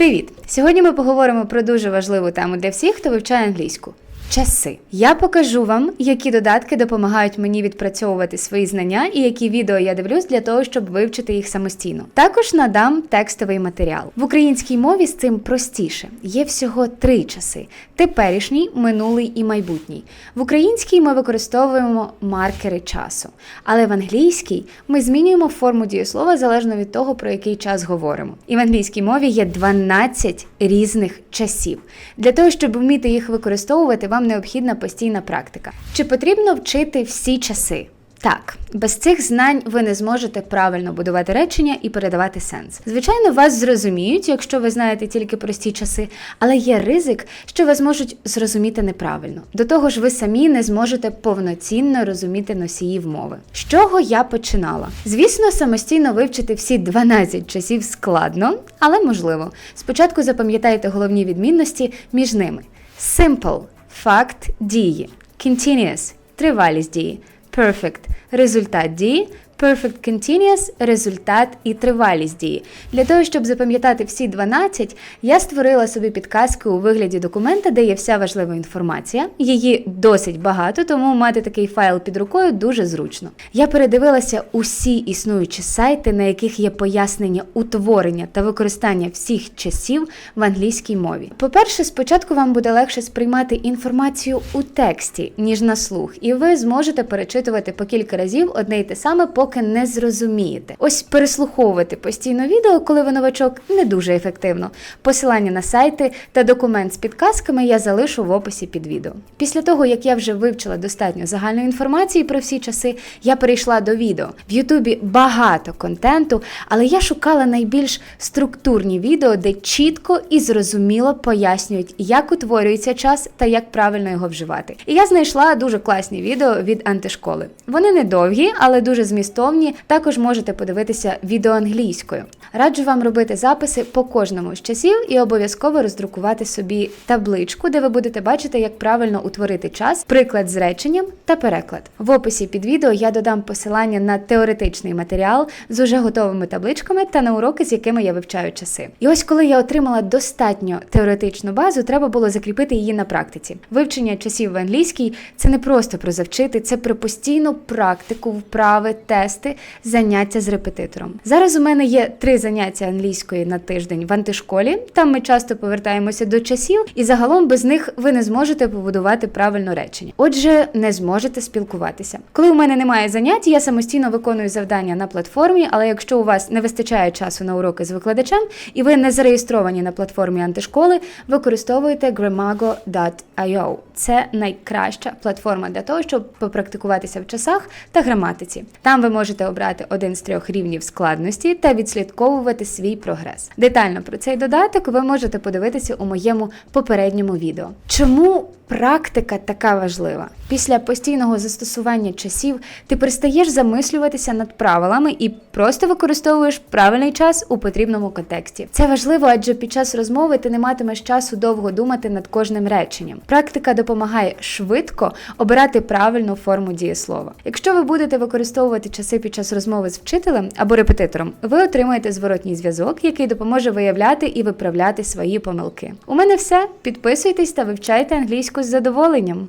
Привіт! Сьогодні ми поговоримо про дуже важливу тему для всіх, хто вивчає англійську. Часи. Я покажу вам, які додатки допомагають мені відпрацьовувати свої знання і які відео я дивлюсь для того, щоб вивчити їх самостійно. Також надам текстовий матеріал. В українській мові з цим простіше. Є всього три часи: теперішній, минулий і майбутній. В українській ми використовуємо маркери часу, але в англійській ми змінюємо форму дієслова залежно від того, про який час говоримо. І в англійській мові є 12 різних часів. Для того, щоб вміти їх використовувати, вам необхідна постійна практика. Чи потрібно вчити всі часи? Так, без цих знань ви не зможете правильно будувати речення і передавати сенс. Звичайно, вас зрозуміють, якщо ви знаєте тільки прості часи, але є ризик, що вас можуть зрозуміти неправильно. До того ж, ви самі не зможете повноцінно розуміти носіїв мови. З чого я починала? Звісно, самостійно вивчити всі 12 часів складно, але можливо. Спочатку запам'ятайте головні відмінності між ними: simple – факт дії, continuous – тривалість дії. Perfect – результат дії, Perfect Continuous – результат і тривалість дії. Для того, щоб запам'ятати всі 12, я створила собі підказки у вигляді документа, де є вся важлива інформація. Її досить багато, тому мати такий файл під рукою дуже зручно. Я передивилася усі існуючі сайти, на яких є пояснення утворення та використання всіх часів в англійській мові. По-перше, спочатку вам буде легше сприймати інформацію у тексті, ніж на слух, і ви зможете перечитувати по кілька разів одне й те саме, поки не зрозумієте. Ось переслуховувати постійно відео, коли ви новачок, не дуже ефективно. Посилання на сайти та документ з підказками я залишу в описі під відео. Після того, як я вже вивчила достатньо загальної інформації про всі часи, я перейшла до відео. В Ютубі багато контенту, але я шукала найбільш структурні відео, де чітко і зрозуміло пояснюють, як утворюється час та як правильно його вживати. І я знайшла дуже класні відео від антишколи. Вони не довгі, але дуже змістовні. Також можете подивитися відео англійською. Раджу вам робити записи по кожному з часів і обов'язково роздрукувати собі табличку, де ви будете бачити, як правильно утворити час, приклад з реченням та переклад. В описі під відео я додам посилання на теоретичний матеріал з уже готовими табличками та на уроки, з якими я вивчаю часи. І ось коли я отримала достатньо теоретичну базу, треба було закріпити її на практиці. Вивчення часів в англійській це не просто про завчити, це про постійну практику, вправи, тести, заняття з репетитором. Зараз у мене є три заняття англійської на тиждень в антишколі. Там ми часто повертаємося до часів, і загалом без них ви не зможете побудувати правильно речення. Отже, не зможете спілкуватися. Коли у мене немає занять, я самостійно виконую завдання на платформі, але якщо у вас не вистачає часу на уроки з викладачем і ви не зареєстровані на платформі антишколи, використовуйте gramago.io. Це найкраща платформа для того, щоб попрактикуватися в часах та граматиці. Там ви можете обрати один з трьох рівнів складності та відслідковувати свій прогрес. Детально про цей додаток ви можете подивитися у моєму попередньому відео. Чому практика така важлива? Після постійного застосування часів ти перестаєш замислюватися над правилами і просто використовуєш правильний час у потрібному контексті. Це важливо, адже під час розмови ти не матимеш часу довго думати над кожним реченням. Практика допомагає швидко обирати правильну форму дієслова. Якщо ви будете використовувати часи під час розмови з вчителем або репетитором, ви отримаєте зворотній зв'язок, який допоможе виявляти і виправляти свої помилки. У мене все. Підписуйтесь та вивчайте англійську з задоволенням.